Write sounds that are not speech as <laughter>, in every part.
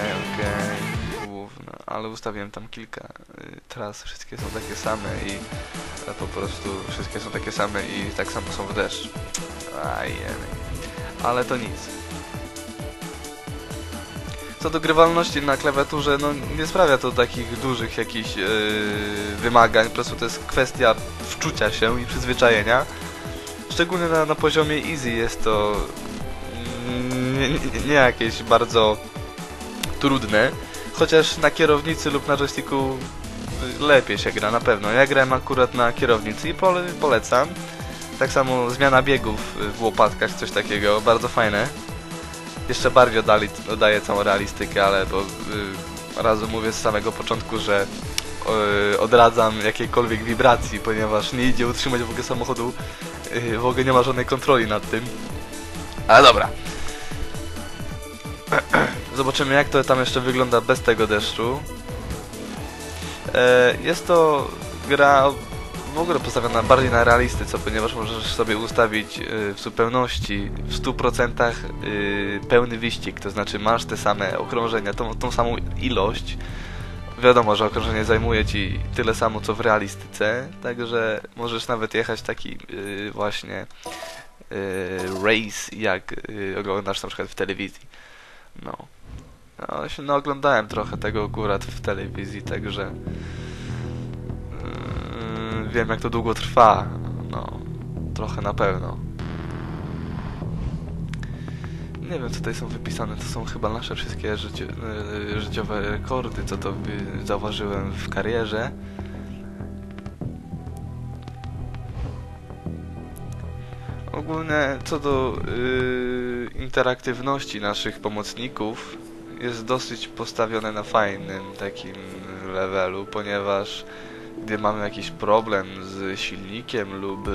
okej, okej. Główna, ale ustawiłem tam kilka y, tras, wszystkie są takie same i e, po prostu wszystkie są takie same i tak samo są w deszcz. Ajemy. Ale to nic. Co do grywalności na klawiaturze, no nie sprawia to takich dużych jakichś yy, wymagań, po prostu to jest kwestia wczucia się i przyzwyczajenia. Szczególnie na, na poziomie easy jest to mm, nie, nie, nie jakieś bardzo trudne, chociaż na kierownicy lub na joysticku lepiej się gra na pewno. Ja grałem akurat na kierownicy i pole, polecam. Tak samo zmiana biegów w łopatkach, coś takiego, bardzo fajne. Jeszcze bardziej oddali, oddaje całą realistykę, ale bo y, razu mówię z samego początku, że y, odradzam jakiejkolwiek wibracji, ponieważ nie idzie utrzymać w ogóle samochodu, y, w ogóle nie ma żadnej kontroli nad tym. Ale dobra. Zobaczymy jak to tam jeszcze wygląda bez tego deszczu. E, jest to gra w ogóle postawiona bardziej na realistyce, ponieważ możesz sobie ustawić y, w zupełności, w 100% y, pełny wyścig, to znaczy masz te same okrążenia, tą, tą samą ilość. Wiadomo, że okrążenie zajmuje ci tyle samo co w realistyce, także możesz nawet jechać taki właśnie race, jak oglądasz na przykład w telewizji. No. No, się no, oglądałem trochę tego akurat w telewizji, także yy, wiem jak to długo trwa. No, trochę na pewno. Nie wiem, co tutaj są wypisane. To są chyba nasze wszystkie życie, yy, życiowe rekordy, co to zauważyłem w karierze. Ogólnie co do yy, interaktywności naszych pomocników jest dosyć postawione na fajnym takim levelu, ponieważ gdy mamy jakiś problem z silnikiem lub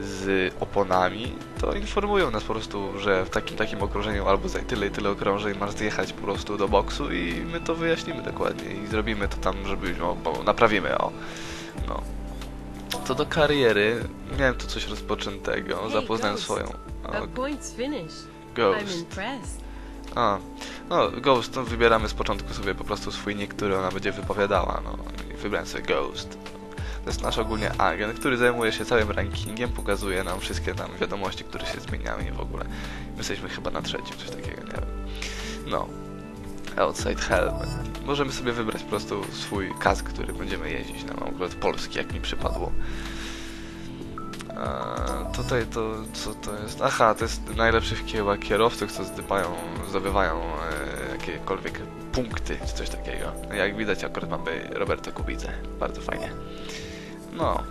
z oponami, to informują nas po prostu, że w takim takim okrążeniu albo za tyle i tyle okrążeń masz zjechać po prostu do boksu i my to wyjaśnimy dokładnie i zrobimy to tam, żeby, no, bo naprawimy, o. No. Co do kariery, miałem tu coś rozpoczętego, zapoznałem swoją. Ghost. A, no Ghost, no wybieramy z początku sobie po prostu swój nick, który ona będzie wypowiadała, no i wybrałem sobie Ghost. To jest nasz ogólnie agent, który zajmuje się całym rankingiem, pokazuje nam wszystkie tam wiadomości, które się zmieniały i w ogóle. My jesteśmy chyba na trzecim, coś takiego, nie wiem. No. Outside Helm. Możemy sobie wybrać po prostu swój kask, który będziemy jeździć. No, mam akurat polski, jak mi przypadło. Tutaj to, co to jest? Aha, to jest najlepszych kieła kierowców, co zdobywają, zdobywają e, jakiekolwiek punkty, czy coś takiego. Jak widać, akurat mamy Roberto Kubicę. Bardzo fajnie. No,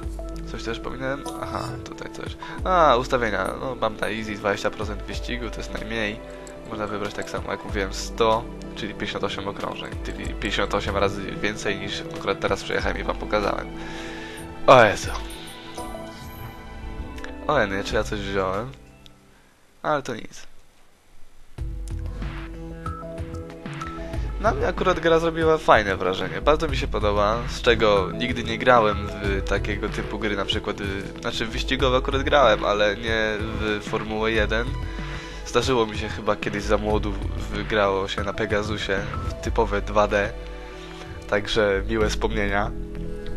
coś też pominąłem? Aha, tutaj coś. A, ustawienia. No, mam na easy 20% wyścigu, to jest najmniej. Można wybrać tak samo, jak mówiłem, 100, czyli 58 okrążeń, czyli 58 razy więcej niż akurat teraz przejechałem i wam pokazałem. O Jezu. O nie, czy ja coś wziąłem? Ale to nic. Na mnie akurat gra zrobiła fajne wrażenie. Bardzo mi się podoba, z czego nigdy nie grałem w takiego typu gry, na przykład, y, znaczy wyścigowe akurat grałem, ale nie w Formułę 1. Zdarzyło mi się chyba kiedyś za młodu wygrało się na Pegasusie w typowe 2D. Także miłe wspomnienia.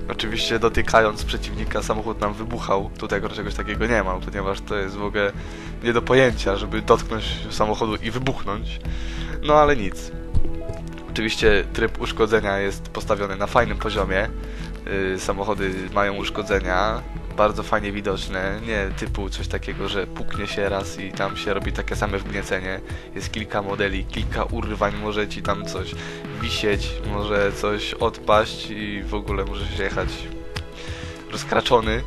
Oczywiście dotykając przeciwnika samochód nam wybuchał. Tutaj akurat czegoś takiego nie ma, ponieważ to jest w ogóle nie do pojęcia, żeby dotknąć samochodu i wybuchnąć. No ale nic. Oczywiście tryb uszkodzenia jest postawiony na fajnym poziomie. Yy, samochody mają uszkodzenia, bardzo fajnie widoczne, nie typu coś takiego, że puknie się raz i tam się robi takie same wgniecenie. Jest kilka modeli, kilka urwań, może ci tam coś wisieć, może coś odpaść i w ogóle możesz jechać rozkraczony.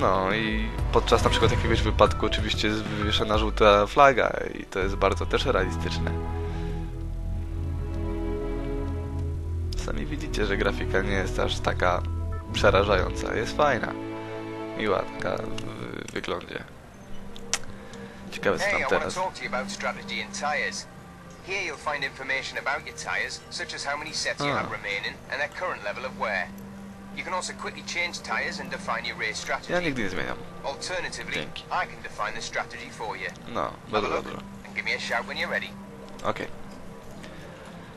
No i podczas na przykład jakiegoś wypadku oczywiście jest wywieszona żółta flaga i to jest bardzo też realistyczne. Sami widzicie, że grafika nie jest aż taka przerażająca. Jest fajna. Miła taka w wyglądzie. Ciekawe co tam teraz. Here you'll find information about your tyres, such as how many sets you Ah. have remaining and their current level of wear. You can also quickly change tyres and define your race strategy. Ja nigdy nie zmieniam. Alternatively, Dzięki. I can define the strategy for you. No, bardzo dobrze. and give me a shout when you're ready. Okej.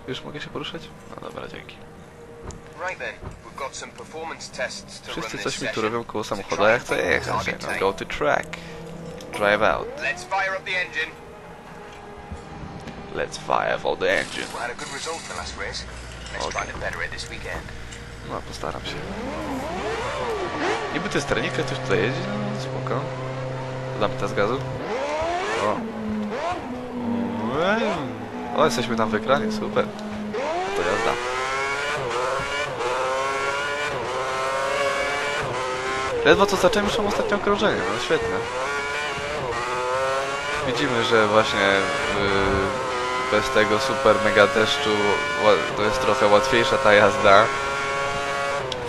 Już mogę się poruszać? No dobra, dzięki. Wszyscy coś mi tu robią koło samochodu, a ja chcę jechać. No, go to track. Drive out. Let's fire up the engine. Let's fire for the engine. Okay. No, postaram się. Niby to jest ternika, ktoś tutaj jeździ, no spoko. Damy teraz gazu. O. Ue. O, jesteśmy tam w ekranie, super. To jazda. Ledwo co zacząłem, już ostatnie okrążenie, no świetne. Widzimy, że właśnie yy, bez tego super mega deszczu to jest trochę łatwiejsza ta jazda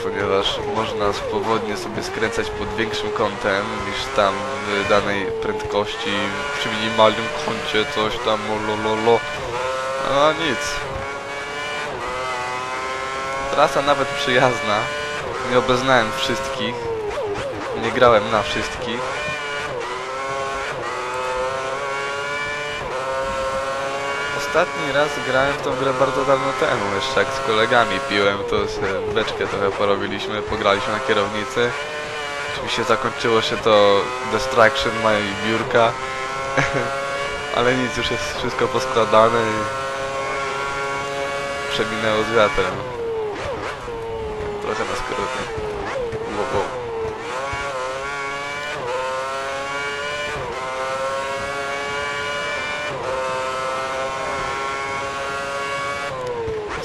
ponieważ można swobodnie sobie skręcać pod większym kątem niż tam w danej prędkości przy minimalnym kącie coś tam lololo. A nic. Trasa nawet przyjazna. Nie obeznałem wszystkich. Nie grałem na wszystkich. Ostatni raz grałem w tą grę bardzo dawno temu, jeszcze jak z kolegami piłem, to sobie beczkę trochę porobiliśmy, pograliśmy na kierownicy. Oczywiście zakończyło się to destruction mojej biurka, <laughs> ale nic, już jest wszystko poskładane i przeminęło z wiatrem. Trochę na skróty.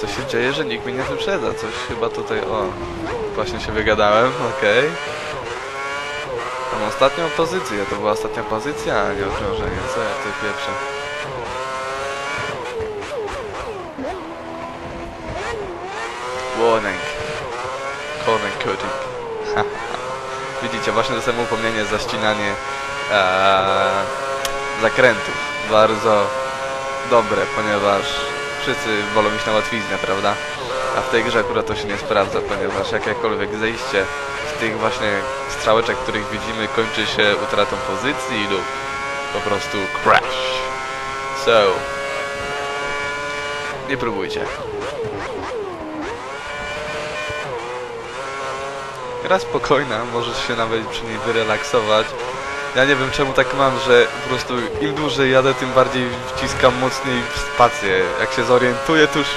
Co się dzieje, że nikt mnie nie wyprzedza? Coś chyba tutaj... O, właśnie się wygadałem, okej. Mam ostatnią pozycję, to była ostatnia pozycja, a nie okrążenie. Co ja tutaj pieprzę? Warning. Corner cutting. Widzicie, właśnie dostałem upomnienie za ścinanie eee, zakrętów. Bardzo dobre, ponieważ wszyscy wolą iść na łatwiznę, prawda? A w tej grze akurat to się nie sprawdza, ponieważ jakiekolwiek zejście z tych właśnie strzałeczek, których widzimy, kończy się utratą pozycji lub po prostu crash. So, nie próbujcie. Gra spokojna, możesz się nawet przy niej wyrelaksować. Ja nie wiem czemu tak mam, że po prostu im dłużej jadę, tym bardziej wciskam mocniej w spację. Jak się zorientuję, to już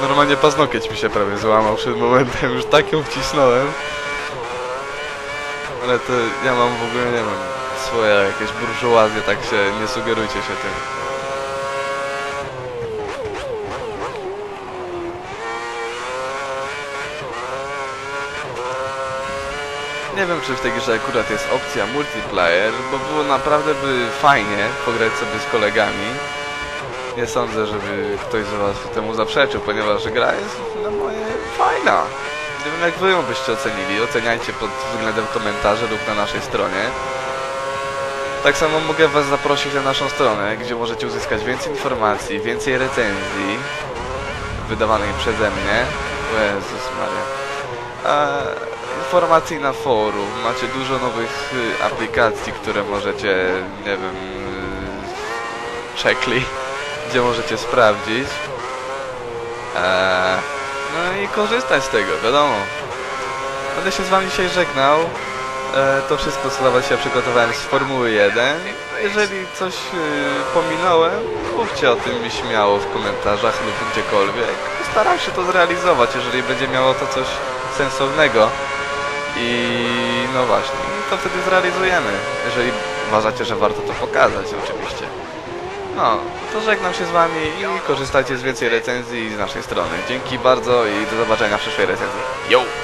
normalnie paznokieć mi się prawie złamał przed momentem, już tak ją wcisnąłem. Ale to ja mam w ogóle, nie wiem, swoje jakieś burżuazje, tak się nie sugerujcie się tym. Nie wiem, czy w tej grze akurat jest opcja multiplayer, bo było naprawdę by fajnie pograć sobie z kolegami. Nie sądzę, żeby ktoś z was temu zaprzeczył, ponieważ gra jest na moje fajna. Nie wiem, jak wy ją byście ocenili. Oceniajcie pod względem komentarzy lub na naszej stronie. Tak samo mogę was zaprosić na naszą stronę, gdzie możecie uzyskać więcej informacji, więcej recenzji wydawanych przeze mnie. O Jezus Maria. A, informacji na forum. Macie dużo nowych y, aplikacji, które możecie, nie wiem, y, czekli, <laughs> gdzie możecie sprawdzić. Eee, no i korzystać z tego, wiadomo. Będę się z wami dzisiaj żegnał. E, to wszystko, co dla was się przygotowałem z Formuły 1. Jeżeli coś y, pominąłem, mówcie o tym mi śmiało w komentarzach lub gdziekolwiek. Staram się to zrealizować, jeżeli będzie miało to coś sensownego. I no właśnie, to wtedy zrealizujemy. Jeżeli uważacie, że warto to pokazać, oczywiście. No, to żegnam się z wami i korzystajcie z więcej recenzji z naszej strony. Dzięki bardzo i do zobaczenia w przyszłej recenzji. Yo!